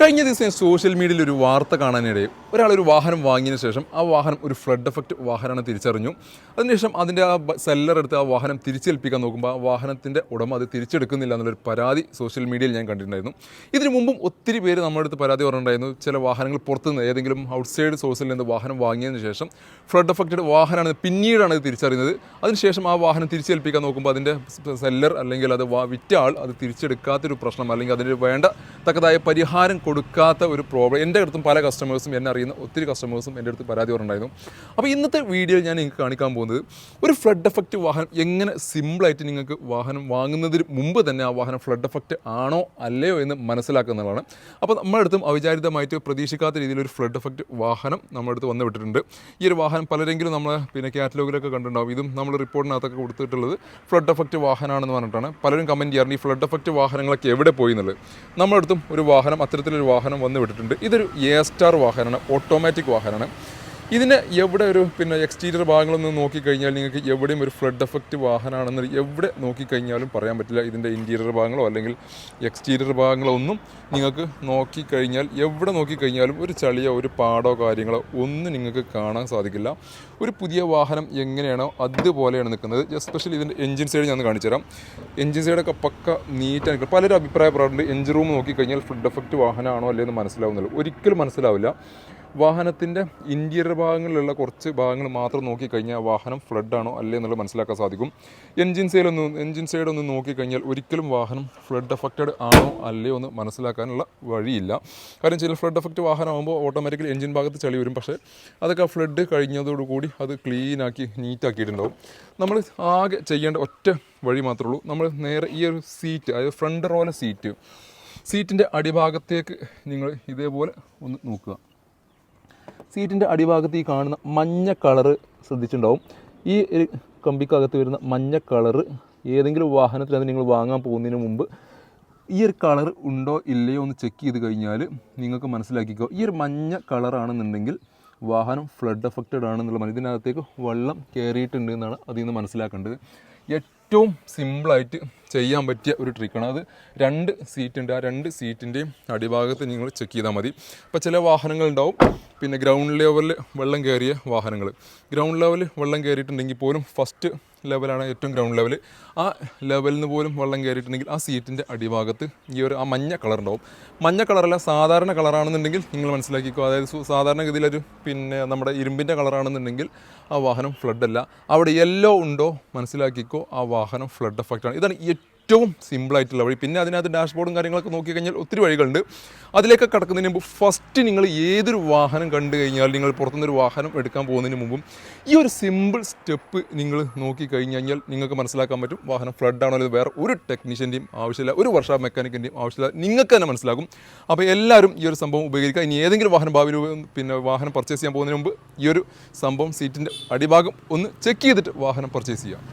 കഴിഞ്ഞ ദിവസം ഞാൻ സോഷ്യൽ മീഡിയയിൽ ഒരു വാർത്ത കാണാനിടയിൽ ഒരാളൊരു ഒരു വാഹനം വാങ്ങിയതിന് ശേഷം ആ വാഹനം ഒരു ഫ്ലഡ് എഫക്റ്റ് വാഹനമാണ് തിരിച്ചറിഞ്ഞു. അതിനുശേഷം അതിന്റെ ആ സെല്ലർ എടുത്ത് ആ വാഹനം തിരിച്ചേൽപ്പിക്കാൻ നോക്കുമ്പോൾ ആ വാഹനത്തിന്റെ ഉടമ അത് തിരിച്ചെടുക്കുന്നില്ല എന്നുള്ളൊരു പരാതി സോഷ്യൽ മീഡിയയിൽ ഞാൻ കണ്ടിട്ടുണ്ടായിരുന്നു. ഇതിനു മുമ്പും ഒത്തിരി പേര് നമ്മുടെ അടുത്ത് പരാതി പറഞ്ഞിട്ടുണ്ടായിരുന്നു. ചില വാഹനങ്ങൾ പുറത്തുനിന്ന് ഏതെങ്കിലും ഔട്ട്സൈഡ് സോഴ്സിൽ നിന്ന് വാഹനം വാങ്ങിയതിന് ശേഷം ഫ്ലഡ് എഫക്റ്റഡ് വാഹനമാണ് പിന്നീടാണ് ഇത് തിരിച്ചറിയുന്നത്. അതിനുശേഷം ആ വാഹനം തിരിച്ചേൽപ്പിക്കാൻ നോക്കുമ്പോൾ അതിന്റെ സെല്ലർ അല്ലെങ്കിൽ അത് വിറ്റ ആൾ അത് തിരിച്ചെടുക്കാത്തൊരു പ്രശ്നം അല്ലെങ്കിൽ അതിന് വേണ്ട തക്കതായ പരിഹാരം കൊടുക്കാത്ത ഒരു പ്രോബ്ലം എന്റെ അടുത്തും പല കസ്റ്റമേഴ്സും എന്നെ അറിയുന്ന ഒത്തിരി കസ്റ്റമേഴ്സും എന്റെ അടുത്ത് പരാതി പറഞ്ഞിട്ടുണ്ടായിരുന്നു. അപ്പോൾ ഇന്നത്തെ വീഡിയോയിൽ ഞാൻ നിങ്ങൾക്ക് കാണിക്കാൻ പോകുന്നത് ഒരു ഫ്ലഡ് എഫക്റ്റ് വാഹനം എങ്ങനെ സിമ്പിളായിട്ട് നിങ്ങൾക്ക് വാഹനം വാങ്ങുന്നതിന് മുമ്പ് തന്നെ ആ വാഹനം ഫ്ലഡ് എഫക്റ്റ് ആണോ അല്ലയോ എന്ന് മനസ്സിലാക്കുന്നതാണ് അപ്പോൾ നമ്മുടെ അടുത്തും അവിചാരിതമായിട്ട് പ്രതീക്ഷിക്കാത്ത രീതിയിൽ ഒരു ഫ്ലഡ് എഫക്റ്റ് വാഹനം നമ്മുടെ അടുത്ത് വന്നു വിട്ടിട്ടുണ്ട്. ഈ ഒരു വാഹനം പലരെങ്കിലും നമ്മൾ പിന്നെ കാറ്റലോഗിലൊക്കെ കണ്ടിട്ടുണ്ടാവും. ഇതും നമ്മൾ റിപ്പോർട്ടിനകത്തൊക്കെ കൊടുത്തിട്ടുള്ളത് ഫ്ലഡ് എഫക്റ്റ് വാഹനമാണെന്ന് പറഞ്ഞിട്ടാണ്. പലരും കമന്റ് ചെയ്യാറുണ്ട് ഈ ഫ്ലഡ് എഫക്റ്റ് വാഹനങ്ങളൊക്കെ എവിടെ പോയി എന്നുള്ളത്. നമ്മുടെ ഒരു വാഹനം അത്തരത്തിലൊരു വാഹനം വന്ന് വിട്ടിട്ടുണ്ട്. ഇതൊരു എ സ്റ്റാർ വാഹനമാണ് ഓട്ടോമാറ്റിക് വാഹനമാണ്. ഇതിന് എവിടെ ഒരു പിന്നെ എക്സ്റ്റീരിയർ ഭാഗങ്ങളൊന്നും നോക്കിക്കഴിഞ്ഞാൽ നിങ്ങൾക്ക് എവിടെയും ഒരു ഫ്ലഡ് എഫക്റ്റ് വാഹനമാണെന്ന് എവിടെ നോക്കിക്കഴിഞ്ഞാലും പറയാൻ പറ്റില്ല. ഇതിന്റെ ഇന്റീരിയർ ഭാഗങ്ങളോ അല്ലെങ്കിൽ എക്സ്റ്റീരിയർ ഭാഗങ്ങളോ ഒന്നും നിങ്ങൾക്ക് നോക്കിക്കഴിഞ്ഞാൽ എവിടെ നോക്കിക്കഴിഞ്ഞാലും ഒരു ചളിയോ ഒരു പാടോ കാര്യങ്ങളോ ഒന്നും നിങ്ങൾക്ക് കാണാൻ സാധിക്കില്ല. ഒരു പുതിയ വാഹനം എങ്ങനെയാണോ അതുപോലെയാണ് നിൽക്കുന്നത്. എസ്പെഷ്യലി ഇതിന്റെ എഞ്ചിൻ സൈഡ് ഞാൻ കാണിച്ചു തരാം. എഞ്ചിൻ സൈഡൊക്കെ പക്ക നീറ്റാണ് പലരും അഭിപ്രായപ്പെടാറുണ്ട് എഞ്ചിൻ റൂം നോക്കിക്കഴിഞ്ഞാൽ ഫ്ലഡ് എഫക്റ്റ് വാഹനമാണോ അല്ലേ എന്ന് മനസ്സിലാവുന്നുള്ളൂ ഒരിക്കലും മനസ്സിലാവില്ല. വാഹനത്തിന്റെ ഇന്റീരിയർ ഭാഗങ്ങളിലുള്ള കുറച്ച് ഭാഗങ്ങൾ മാത്രം നോക്കിക്കഴിഞ്ഞാൽ വാഹനം ഫ്ലഡ് ആണോ അല്ലേ എന്നുള്ളത് മനസ്സിലാക്കാൻ സാധിക്കും. എൻജിൻ സൈഡൊന്ന് എൻജിൻ സൈഡ് ഒന്ന് നോക്കിക്കഴിഞ്ഞാൽ ഒരിക്കലും വാഹനം ഫ്ലഡ് എഫക്റ്റഡ് ആണോ അല്ലയോ എന്ന് മനസ്സിലാക്കാനുള്ള വഴിയില്ല. കാരണം ചില ഫ്ലഡ് എഫക്റ്റ് വാഹനമാകുമ്പോൾ ഓട്ടോമാറ്റിക്കലി എൻജിൻ ഭാഗത്ത് ചളി വരും. പക്ഷേ അതൊക്കെ ആ ഫ്ലഡ് കഴിഞ്ഞതോടുകൂടി അത് ക്ലീനാക്കി നീറ്റാക്കിയിട്ടുണ്ടാവും നമ്മൾ ആകെ ചെയ്യേണ്ട ഒറ്റ വഴി മാത്രമേ ഉള്ളൂ. നമ്മൾ നേരെ ഈ ഒരു സീറ്റ് അതായത് ഫ്രണ്ട് റോയിലെ സീറ്റ് സീറ്റിന്റെ അടിഭാഗത്തേക്ക് നിങ്ങൾ ഇതേപോലെ ഒന്ന് നോക്കുക. സീറ്റിന്റെ അടിഭാഗത്ത് ഈ കാണുന്ന മഞ്ഞ കളറ് ശ്രദ്ധിച്ചിട്ടുണ്ടാവും. ഈ കമ്പിക്കകത്ത് വരുന്ന മഞ്ഞ കളറ് ഏതെങ്കിലും വാഹനത്തിൽ അത് നിങ്ങൾ വാങ്ങാൻ പോകുന്നതിന് മുമ്പ് ഈ ഒരു കളർ ഉണ്ടോ ഇല്ലയോ എന്ന് ചെക്ക് ചെയ്ത് കഴിഞ്ഞാൽ നിങ്ങൾക്ക് മനസ്സിലാക്കിക്കോ. ഈ ഒരു മഞ്ഞ കളറാണെന്നുണ്ടെങ്കിൽ വാഹനം ഫ്ലഡ് എഫക്റ്റഡ് ആണെന്നുള്ള മതി ഇതിനകത്തേക്ക് വെള്ളം കയറിയിട്ടുണ്ട് എന്നാണ് അതിൽ നിന്ന് മനസ്സിലാക്കേണ്ടത്. ഏറ്റവും സിമ്പിളായിട്ട് ചെയ്യാൻ പറ്റിയ ഒരു ട്രിക്കാണ് അത് രണ്ട് സീറ്റ് ഉണ്ട് ആ രണ്ട് സീറ്റിന്റെയും അടിഭാഗത്ത് നിങ്ങൾ ചെക്ക് ചെയ്താൽ മതി. അപ്പോൾ ചില വാഹനങ്ങൾ ഉണ്ടാവും. പിന്നെ ഗ്രൗണ്ട് ലെവലിൽ വെള്ളം കയറിയ വാഹനങ്ങൾ. ഗ്രൗണ്ട് ലെവലിൽ വെള്ളം കയറിയിട്ടുണ്ടെങ്കിൽ പോലും ഫസ്റ്റ് ലെവലാണ് ഏറ്റവും ഗ്രൗണ്ട് ലെവൽ ആ ലെവലിൽ നിന്ന് പോലും വെള്ളം കയറിയിട്ടുണ്ടെങ്കിൽ ആ സീറ്റിന്റെ അടിഭാഗത്ത് ഈ ഒരു ആ മഞ്ഞ കളർ ഉണ്ടാവും. മഞ്ഞ കളറല്ല സാധാരണ കളറാണെന്നുണ്ടെങ്കിൽ നിങ്ങൾ മനസ്സിലാക്കിക്കോ. അതായത് സാധാരണ സാധാരണഗതിയിലൊരു പിന്നെ നമ്മുടെ ഇരുമ്പിന്റെ കളറാണെന്നുണ്ടെങ്കിൽ ആ വാഹനം ഫ്ലഡ് അല്ല. അവിടെ യെല്ലോ ഉണ്ടോ മനസ്സിലാക്കിക്കോ ആ വാഹനം ഫ്ലഡ് എഫക്റ്റാണ് ഇതാണ് ഏറ്റവും സിമ്പിളായിട്ടുള്ള വഴി. പിന്നെ അതിനകത്ത് ഡാഷ്ബോർഡും കാര്യങ്ങളൊക്കെ നോക്കി കഴിഞ്ഞാൽ ഒത്തിരി വഴികളുണ്ട്. അതിലേക്ക് കടക്കുന്നതിന് മുമ്പ് ഫസ്റ്റ് നിങ്ങൾ ഏതൊരു വാഹനം കണ്ടു കഴിഞ്ഞാൽ നിങ്ങൾ പുറത്തുനിന്നൊരു വാഹനം എടുക്കാൻ പോകുന്നതിന് മുമ്പും ഈ ഒരു സിമ്പിൾ സ്റ്റെപ്പ് നിങ്ങൾ നോക്കി കഴിഞ്ഞ് കഴിഞ്ഞാൽ നിങ്ങൾക്ക് മനസ്സിലാക്കാൻ പറ്റും വാഹനം ഫ്ലഡ് ആണോ അല്ലെങ്കിൽ വേറെ ഒരു ടെക്നീഷ്യന്റെയും ആവശ്യമില്ല ഒരു വർഷ മെക്കാനിക്കിന്റെയും ആവശ്യമില്ല. നിങ്ങൾക്ക് തന്നെ മനസ്സിലാകും. അപ്പോൾ എല്ലാവരും ഈ ഒരു സംഭവം ഉപയോഗിക്കുക ഇനി ഏതെങ്കിലും വാഹനം ഭാവിയിൽ പിന്നെ വാഹനം പർച്ചേസ് ചെയ്യാൻ പോകുന്നതിന് മുമ്പ് ഈ ഒരു സംഭവം സീറ്റിന്റെ അടിഭാഗം ഒന്ന് ചെക്ക് ചെയ്തിട്ട് വാഹനം പർച്ചേസ് ചെയ്യാം